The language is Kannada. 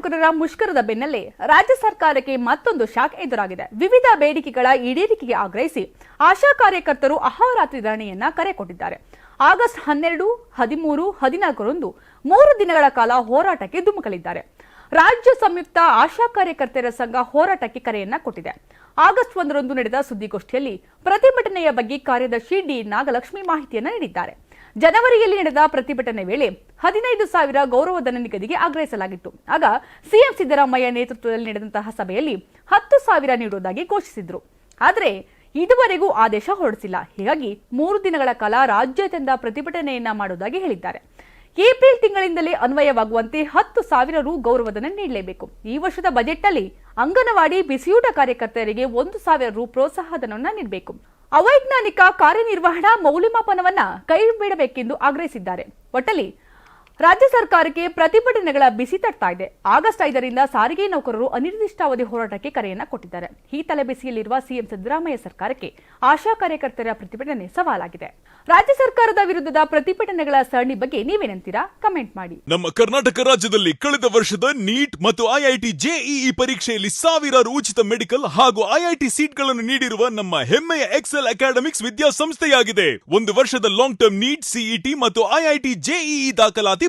ನೌಕರರ ಮುಷ್ಕರದ ಬೆನ್ನಲ್ಲೇ ರಾಜ್ಯ ಸರ್ಕಾರಕ್ಕೆ ಮತ್ತೊಂದು ಶಾಕ್ ಎದುರಾಗಿದೆ. ವಿವಿಧ ಬೇಡಿಕೆಗಳ ಈಡೇರಿಕೆಗೆ ಆಗ್ರಹಿಸಿ ಆಶಾ ಕಾರ್ಯಕರ್ತರು ಅಹೋರಾತ್ರಿ ಧರಣಿಯನ್ನ ಕರೆ ಕೊಟ್ಟಿದ್ದಾರೆ. ಆಗಸ್ಟ್ ಹನ್ನೆರಡು, ಹದಿಮೂರು, ಹದಿನಾಲ್ಕರಂದು ಮೂರು ದಿನಗಳ ಕಾಲ ಹೋರಾಟಕ್ಕೆ ಧುಮುಕಲಿದ್ದಾರೆ. ರಾಜ್ಯ ಸಂಯುಕ್ತ ಆಶಾ ಕಾರ್ಯಕರ್ತರ ಸಂಘ ಹೋರಾಟಕ್ಕೆ ಕರೆಯನ್ನ ಕೊಟ್ಟಿದೆ. ಆಗಸ್ಟ್ ಒಂದರಂದು ನಡೆದ ಸುದ್ದಿಗೋಷ್ಠಿಯಲ್ಲಿ ಪ್ರತಿಭಟನೆಯ ಬಗ್ಗೆ ಕಾರ್ಯದರ್ಶಿ ಡಿ ನಾಗಲಕ್ಷ್ಮಿ ಮಾಹಿತಿಯನ್ನು ನೀಡಿದ್ದಾರೆ. ಜನವರಿಯಲ್ಲಿ ನಡೆದ ಪ್ರತಿಭಟನೆ ವೇಳೆ ಹದಿನೈದು ಸಾವಿರ ಗೌರವಧನ ನಿಗದಿಗೆ ಆಗ್ರಹಿಸಲಾಗಿತ್ತು. ಆಗ ಸಿಎಂ ಸಿದ್ದರಾಮಯ್ಯ ನೇತೃತ್ವದಲ್ಲಿ ನಡೆದಂತಹ ಸಭೆಯಲ್ಲಿ ಹತ್ತು ಸಾವಿರ ನೀಡುವುದಾಗಿ ಘೋಷಿಸಿದ್ರು. ಆದರೆ ಇದುವರೆಗೂ ಆದೇಶ ಹೊರಡಿಸಿಲ್ಲ. ಹೀಗಾಗಿ ಮೂರು ದಿನಗಳ ಕಾಲ ರಾಜ್ಯಾದ್ಯಂತ ಪ್ರತಿಭಟನೆಯನ್ನ ಮಾಡುವುದಾಗಿ ಹೇಳಿದ್ದಾರೆ. ಏಪ್ರಿಲ್ ತಿಂಗಳಿಂದಲೇ ಅನ್ವಯವಾಗುವಂತೆ ಹತ್ತು ಸಾವಿರ ರು ಗೌರವಧನ ನೀಡಲೇಬೇಕು. ಈ ವರ್ಷದ ಬಜೆಟ್ನಲ್ಲಿ ಅಂಗನವಾಡಿ, ಬಿಸಿಯೂಟ ಕಾರ್ಯಕರ್ತರಿಗೆ ಒಂದು ಸಾವಿರ ರು ಪ್ರೋತ್ಸಾಹಧನವನ್ನು ನೀಡಬೇಕು. ಅವೈಜ್ಞಾನಿಕ ಕಾರ್ಯನಿರ್ವಹಣಾ ಮೌಲ್ಯಮಾಪನವನ್ನ ಕೈ ಬಿಡಬೇಕೆಂದು ಆಗ್ರಹಿಸಿದ್ದಾರೆ. ಒಟ್ಟಲ್ಲಿ ರಾಜ್ಯ ಸರ್ಕಾರಕ್ಕೆ ಪ್ರತಿಭಟನೆಗಳ ಬಿಸಿ ತಟ್ತಾ ಇದೆ. ಆಗಸ್ಟ್ ಐದರಿಂದ ಸಾರಿಗೆ ನೌಕರರು ಅನಿರ್ದಿಷ್ಟಾವಧಿ ಹೋರಾಟಕ್ಕೆ ಕರೆಯನ್ನ ಕೊಟ್ಟಿದ್ದಾರೆ. ಈ ತಲೆಬಿಸಿಯಲ್ಲಿರುವ ಸಿಎಂ ಸಿದ್ದರಾಮಯ್ಯ ಸರ್ಕಾರಕ್ಕೆ ಆಶಾ ಕಾರ್ಯಕರ್ತರ ಪ್ರತಿಭಟನೆ ಸವಾಲಾಗಿದೆ. ರಾಜ್ಯ ಸರ್ಕಾರದ ವಿರುದ್ಧದ ಪ್ರತಿಭಟನೆಗಳ ಸರಣಿ ಬಗ್ಗೆ ನೀವೇನಂತೀರಾ? ಕಮೆಂಟ್ ಮಾಡಿ. ನಮ್ಮ ಕರ್ನಾಟಕ ರಾಜ್ಯದಲ್ಲಿ ಕಳೆದ ವರ್ಷದ ನೀಟ್ ಮತ್ತು ಐಐಟಿ ಜೆಇಇ ಪರೀಕ್ಷೆಯಲ್ಲಿ ಸಾವಿರಾರು ಉಚಿತ ಮೆಡಿಕಲ್ ಹಾಗೂ ಐಐಟಿ ಸೀಟ್ಗಳನ್ನು ನೀಡಿರುವ ನಮ್ಮ ಹೆಮ್ಮೆಯ ಎಕ್ಸೆಲ್ ಅಕಾಡೆಮಿಕ್ಸ್ ವಿದ್ಯಾಸಂಸ್ಥೆಯಾಗಿದೆ. ಒಂದು ವರ್ಷದ ಲಾಂಗ್ ಟರ್ಮ್ ನೀಟ್, ಸಿಇಟಿ ಮತ್ತು ಐಐಟಿ ಜೆಇಇ ದಾಖಲಾತಿ